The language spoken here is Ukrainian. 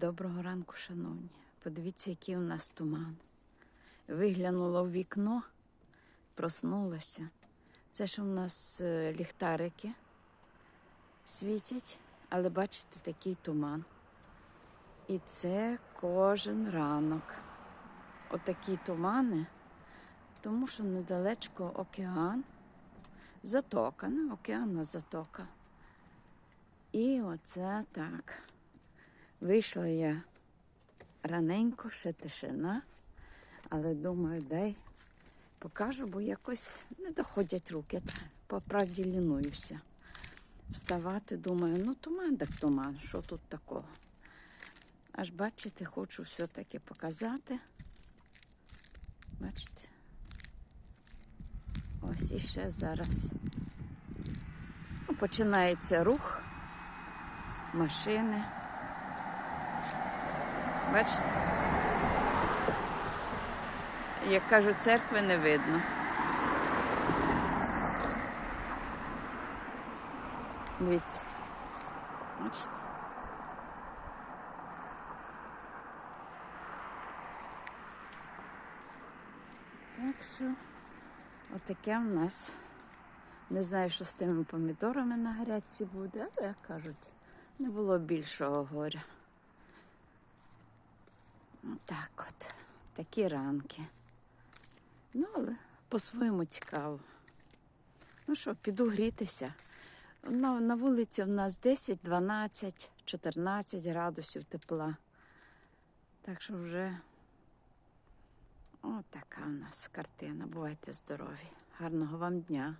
Доброго ранку, шановні. Подивіться, який у нас туман. Виглянула в вікно, проснулася. Це ж у нас е, ліхтарики світять, але бачите, такий туман. І це кожен ранок. Отакі тумани, тому що недалечко океан, затока, не океан, а затока. І оце так. Вийшла я раненько, ще тишина, але думаю, дай покажу, бо якось не доходять руки. По правді лінуюся. Вставати, думаю, ну туман так туман, що тут такого? Аж бачите, хочу все-таки показати. Бачите? Ось і ще зараз. Ну, починається рух машини. Бачите? Як кажуть, церкви не видно. Дивіться. Бачите? Так що отаке в нас. Не знаю, що з тими помідорами на грядці буде, але як кажуть, не було більшого горя. Так от, такі ранки. Ну, але по-своєму цікаво. Ну що, піду грітися. На, на вулиці в нас 10, 12, 14 градусів тепла. Так що вже от така у нас картина. Бувайте здорові. Гарного вам дня.